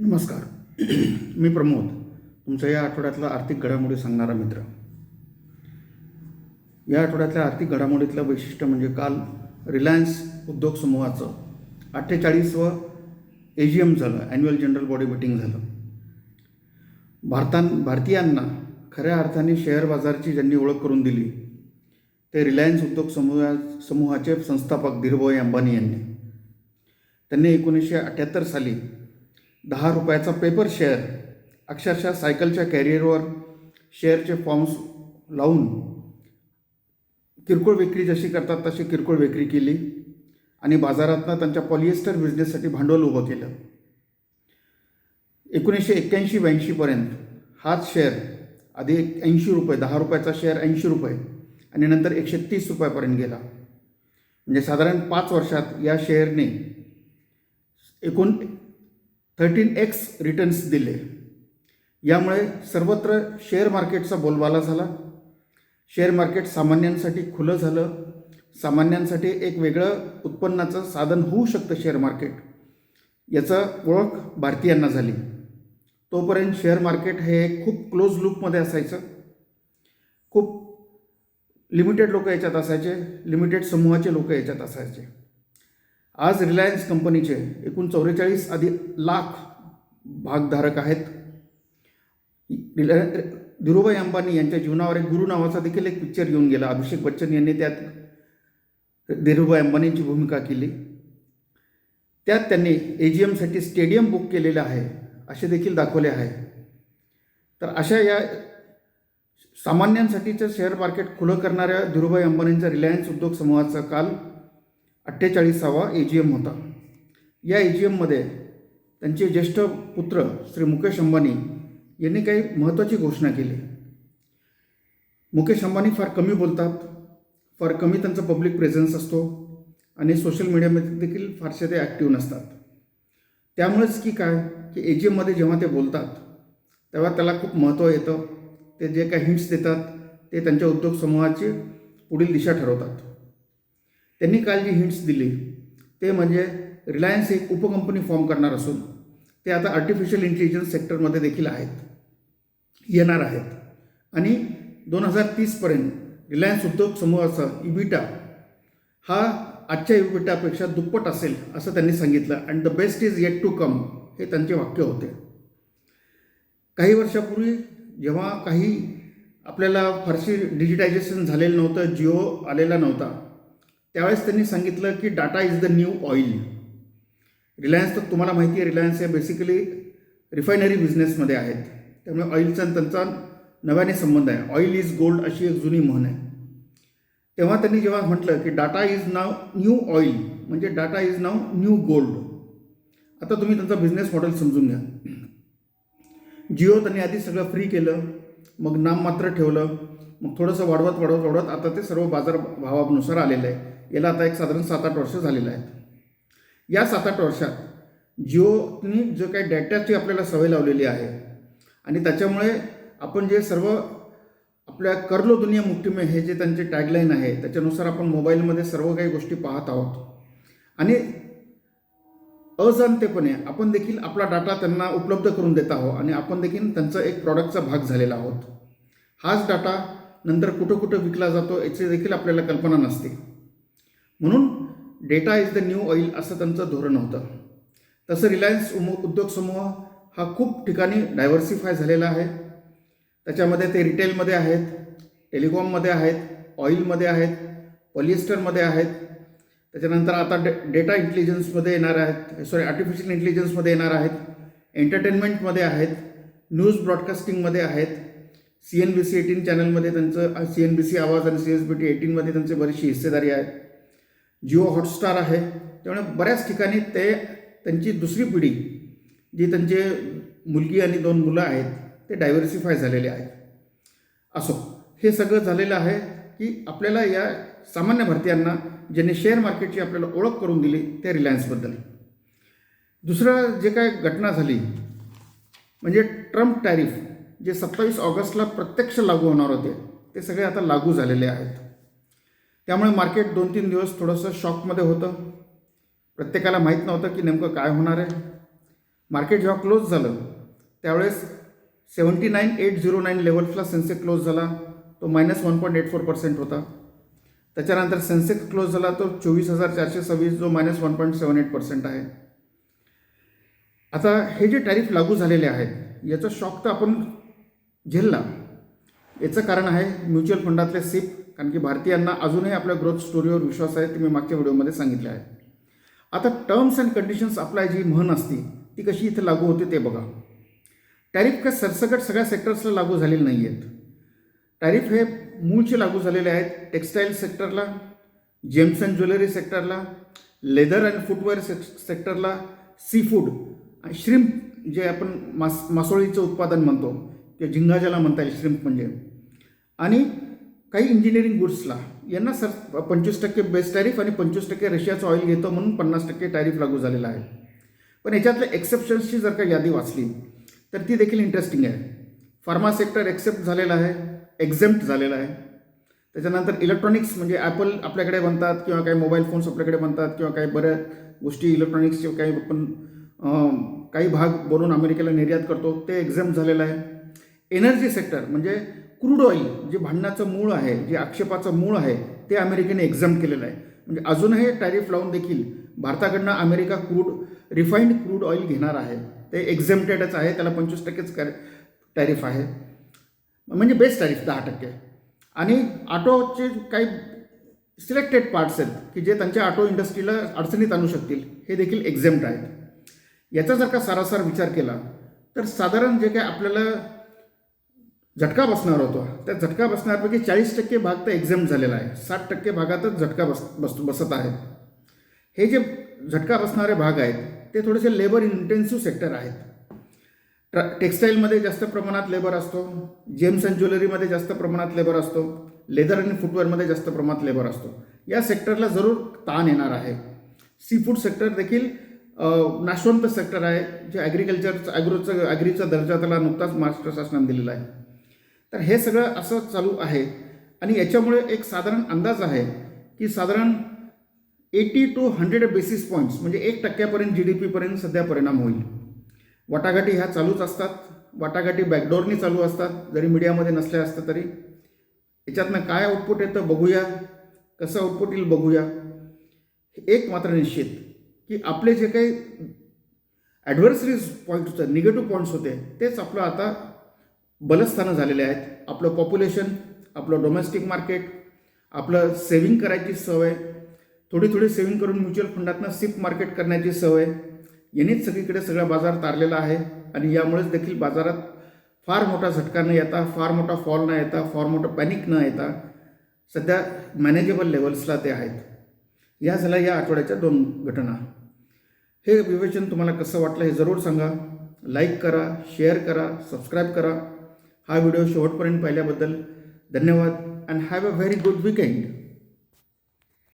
नमस्कार. मी प्रमोद तुमच्या या आठवड्यातला आर्थिक घडामोडी सांगणारा मित्र. या आठवड्यातल्या आर्थिक घडामोडीतलं वैशिष्ट्य म्हणजे काल रिलायन्स उद्योग समूहाचं अठ्ठेचाळीसवं ए जी एम झालं ॲन्युअल जनरल बॉडी मिटिंग झालं. भारतां भारतीयांना खऱ्या अर्थाने शेअर बाजारची ज्यांनी ओळख करून दिली ते रिलायन्स उद्योग समूहा समूहाचे संस्थापक धीरूभाई अंबानी यांनी. त्यांनी एकोणीसशे अठ्ठ्याहत्तर साली दहा रुपयाचा पेपर शेअर अक्षरशः सायकलच्या कॅरियरवर शेअरचे फॉर्म्स लावून किरकोळ विक्री जशी करतात तशी किरकोळ विक्री केली आणि बाजारातनं त्यांच्या पॉलिएस्टर बिझनेससाठी भांडवल उभं केलं. एकोणीसशे एक्क्याऐंशी ब्याऐंशीपर्यंत हाच शेअर आधी एक ऐंशी रुपये दहा रुपयाचा शेअर ऐंशी रुपये आणि नंतर एकशे तीस रुपयापर्यंत गेला. म्हणजे साधारण पाच वर्षात या शेअरने एकूण थर्टीन एक्स रिटर्न्स दिले. यामुळे सर्वत्र शेअर मार्केटचा बोलबाला झाला. शेअर मार्केट सामान्यांसाठी खुलं झालं. सामान्यांसाठी एक वेगळं उत्पन्नाचं साधन होऊ शकतं शेअर मार्केट याचं ओळख भारतीयांना झाली. तोपर्यंत शेअर मार्केट हे एक खूप क्लोज लूपमध्ये असायचं. खूप लिमिटेड लोक याच्यात असायचे. लिमिटेड समूहाचे लोक याच्यात असायचे. आज रिलायन्स कंपनीचे एकूण चौवेचाळीस आधी लाख भागधारक आहेत. रिलाय धीरूभाई अंबानी यांच्या जीवनावर एक गुरु नावाचा देखील एक पिक्चर येऊन गेला. अभिषेक बच्चन यांनी त्यात धीरूभाई अंबानींची भूमिका केली. त्यात त्यांनी ए जी एमसाठी स्टेडियम बुक केलेलं आहे असे देखील दाखवले आहे. तर अशा या सामान्यांसाठीचं शेअर मार्केट खुलं करणाऱ्या धीरूभाई अंबानींचा रिलायन्स उद्योग समूहाचा काल अठ्ठेचाळीसावा ए जी एम होता. या ए जी एममध्ये त्यांचे ज्येष्ठ पुत्र श्री मुकेश अंबानी यांनी काही महत्त्वाची घोषणा केली. मुकेश अंबानी फार कमी बोलतात फार कमी त्यांचा पब्लिक प्रेझेन्स असतो आणि सोशल मीडियामध्ये देखील फारसे ते ॲक्टिव्ह नसतात. त्यामुळेच की काय की ए जी एममध्ये जेव्हा ते बोलतात तेव्हा त्याला खूप महत्त्व येतं. ते जे काही हिंट्स देतात ते त्यांच्या उद्योग समूहाची पुढील दिशा ठरवतात. त्यांनी काल जी हिंट्स दिली ते म्हणजे रिलायन्स एक उपकंपनी फॉर्म करणार असून ते आता आर्टिफिशियल इंटेलिजन्स सेक्टरमध्ये देखील आहेत. येणार आहेत. आणि दोन हजार तीसपर्यंत रिलायन्स उद्योग समूहाचा इबिटा हा आजच्या इबिटापेक्षा दुप्पट असेल असं त्यांनी सांगितलं. And the best is yet to come हे त्यांचे वाक्य होते. काही वर्षापूर्वी जेव्हा काही आपल्याला फारशी डिजिटायझेशन झालेलं नव्हतं जिओ आलेला नव्हता त्यावेळेस त्यांनी सांगितलं की data is the new oil Reliance तर तुम्हाला माहिती आहे रिलायन्स हे बेसिकली रिफायनरी बिझनेसमध्ये आहेत. त्यामुळे ऑइलचा आणि त्यांचा नव्याने संबंध आहे. ऑइल इज गोल्ड अशी एक जुनी म्हण आहे. तेव्हा त्यांनी जेव्हा म्हटलं की data is now new oil म्हणजे data is now new gold आता तुम्ही त्यांचा बिझनेस मॉडेल समजून घ्या. जिओ त्यांनी आधी सगळं फ्री केलं मग नाम मात्र ठेवलं मग थोडंसं वाढवत वाढवत वाढवत आता ते सर्व बाजार भावानुसार आलेलं आहे. याला आता एक साधारण सात आठ वर्ष झालेलं आहेत या सात आठ वर्षात जिओनी जो काही डेटाची आपल्याला सवय लावलेली आहे आणि त्याच्यामुळे आपण जे सर्व आपल्या करलो दुनिया मुठ्ठी हे जे त्यांचे टॅगलाईन आहे त्याच्यानुसार आपण मोबाईलमध्ये सर्व काही गोष्टी पाहत आहोत. आणि अजाणतेपणे आपण देखील आपला डाटा त्यांना उपलब्ध करून देत आहोत आणि आपण देखील त्यांचा एक प्रॉडक्टचा भाग झालेला आहोत. हाच डाटा नंतर कुठं कुठं विकला जातो याची देखील आपल्याला कल्पना नसते. म्हणून data is the new oil असं त्यांचं धोरण होतं. तसं रिलायन्स उम उद्योग समूह हा खूप ठिकाणी डायव्हर्सिफाय झालेला आहे. त्याच्यामध्ये ते रिटेलमध्ये आहेत टेलिकॉममध्ये आहेत ऑइलमध्ये आहेत पॉलिएस्टरमध्ये आहेत. त्याच्यानंतर आता डे डेटा इंटेलिजन्समध्ये येणार आहेत सॉरी आर्टिफिशियल इंटेलिजन्समध्ये येणार आहेत एंटरटेनमेंटमध्ये आहेत न्यूज ब्रॉडकास्टिंगमध्ये आहेत. C N B C eighteen चॅनलमध्ये त्यांचं C N B C Awaaz आणि सी एस बी टी एटीनमध्ये त्यांची बरीचशी हिस्सेदारी आहे जिओ हॉटस्टार आहे. त्यामुळे बऱ्याच ठिकाणी ते त्यांची दुसरी पिढी जी त्यांचे मुलगी आणि दोन मुलं आहेत ते डायव्हर्सिफाय झालेले आहेत. असो हे सगळं झालेलं आहे की आपल्याला या सामान्य भारतीयांना ज्यांनी शेअर मार्केटची आपल्याला ओळख करून दिली त्या रिलायन्सबद्दल दुसरं जे काय घटना झाली म्हणजे ट्रम्प टॅरिफ जे सत्तावीस ऑगस्टला प्रत्यक्ष लागू होणार होते ते सगळे आता लागू झालेले आहेत. त्यामुळे मार्केट दोन तीन दिवस थोडंसं शॉकमध्ये होतं. प्रत्येकाला माहीत नव्हतं की नेमकं काय होणार आहे. मार्केट जेव्हा क्लोज झालं त्यावेळेस seventy nine eight zero nine लेवल्सला Sensex close झाला तो minus one point eight four percent होता. त्याच्यानंतर सेन्सेक्स क्लोज झाला तो चोवीस हजार चारशे सव्वीस जो minus one point seven eight percent आहे. आता हे जे टॅरिफ लागू झालेले आहेत याचा शॉक तर आपण झेलला. याचं कारण आहे म्युच्युअल फंडातले सिप कारण की भारतीयांना अजूनही आपल्या ग्रोथ स्टोरीवर विश्वास आहे ते मी मागच्या व्हिडिओमध्ये सांगितले आहे. आता टर्म्स अँड कंडिशन्स अप्लाय जी म्हण असते ती कशी इथे लागू होते ते बघा. टॅरिफ काय सरसकट सगळ्या सेक्टर्सला लागू झालेले नाही आहेत टॅरिफ हे मूळचे लागू झालेले आहेत टेक्स्टाईल सेक्टरला जेम्स अँड ज्वेलरी सेक्टरला लेदर अँड फुटवेअर सेक सेक्टरला सी फूड आणि श्रिम्प जे आपण मास मासोळीचं उत्पादन म्हणतो किंवा झिंगा ज्याला म्हणता येईल श्रिम्प म्हणजे. आणि काही इंजिनिअरिंग गुड्सला यांना सर पंचवीस टक्के बेस्ट टॅरिफ आणि पंचवीस टक्के रशियाचं ऑइल घेतो म्हणून पन्नास टक्के टॅरिफ लागू झालेला आहे. पण याच्यातल्या एक्सेप्शन्सची जर का यादी वाचली तर ती देखील इंटरेस्टिंग आहे. फार्मा सेक्टर एक्सेप्ट झालेला आहे एक्झेम्प्ट झालेला आहे. त्याच्यानंतर इलेक्ट्रॉनिक्स म्हणजे ॲपल आपल्याकडे बनतात किंवा काही मोबाईल फोन्स आपल्याकडे बनतात किंवा काही बऱ्याच गोष्टी इलेक्ट्रॉनिक्सचे काही आपण काही भाग बनवून अमेरिकेला निर्यात करतो ते एक्झाम झालेलं आहे. एनर्जी सेक्टर म्हणजे क्रूड ऑइल जे भांडणाचं मूळ आहे जे आक्षेपाचं मूळ आहे ते अमेरिकेने एक्झाम केलेलं आहे. म्हणजे अजूनही टॅरिफ लावून देखील भारताकडनं America crude refined crude oil घेणार आहे. ते एक्झेम्प्टेडच आहे त्याला पंचवीस टक्केच टॅरिफ आहे. म्हणजे बेस्ट टॅरिफ दहा टक्के. आणि ऑटोचे काही सिलेक्टेड पार्ट्स आहेत की जे त्यांच्या ऑटो इंडस्ट्रीला अडचणीत आणू शकतील हे देखील एक्झेम्प्ट आहेत. याचा जर का सारासार विचार केला तर साधारण जे काय आपल्याला झटका बसणार होतो. त्या झटका बसण्यापैकी चाळीस टक्के भाग तर एक्झाम झालेला आहे. साठ टक्के भागातच झटका बस बस बसत आहे. हे जे झटका बसणारे भाग आहेत ते थोडेसे लेबर इंटेन्सिव्ह सेक्टर आहेत. ट्र टेक्स्टाईलमध्ये जास्त प्रमाणात लेबर असतो. जेम्स अँड ज्वेलरीमध्ये जास्त प्रमाणात लेबर असतो. लेदर आणि फुटवेअरमध्ये जास्त प्रमाणात लेबर असतो. या सेक्टरला जरूर ताण येणार आहे. सी फूड सेक्टर देखील नाशवंत सेक्टर आहे जे ॲग्रिकल्चरचं ॲग्रोचं ॲग्रीचा दर्जा त्याला नुकताच महाराष्ट्र शासनाने दिलेला आहे. तर हे सगळं असं चालू आहे. आणि याच्यामुळे एक साधारण अंदाज आहे की साधारण eighty two hundred basis points म्हणजे एक टक्क्यापर्यंत जी डी पीपर्यंत सध्या परिणाम होईल. वाटाघाटी ह्या चालूच असतात. वाटाघाटी बॅकडोरनी चालू असतात. जरी मीडियामध्ये नसल्या असतं तरी. याच्यातनं काय आउटपुट येतं बघूया. कसं आउटपुट येईल बघूया. एक मात्र निश्चित की आपले जे काही ॲडव्हर्सरीज पॉईंट्स होते निगेटिव्ह पॉईंट्स होते तेच आपलं आता बलस्थानं झालेले आहेत. आपलं पॉप्युलेशन आपलं डोमेस्टिक मार्केट आपलं सेव्हिंग करायची सवय थोडी थोडी सेव्हिंग करून म्युच्युअल फंडातनं सिप मार्केट करण्याची सवय यांनीच सगळीकडे सगळा बाजार तारलेला आहे आणि यामुळेच देखील बाजारात फार मोठा झटका न येता फार मोठा फॉल न येता फार मोठं पॅनिक न येता सध्या मॅनेजेबल लेवल्सला ते आहेत. या झाल्या या आठवड्याच्या दोन घटना. हे विवेचन तुम्हाला कसं वाटलं हे जरूर सांगा. लाईक करा शेअर करा सबस्क्राईब करा. हा व्हिडिओ शेवटपर्यंत पाहिल्याबद्दल धन्यवाद and have a very good weekend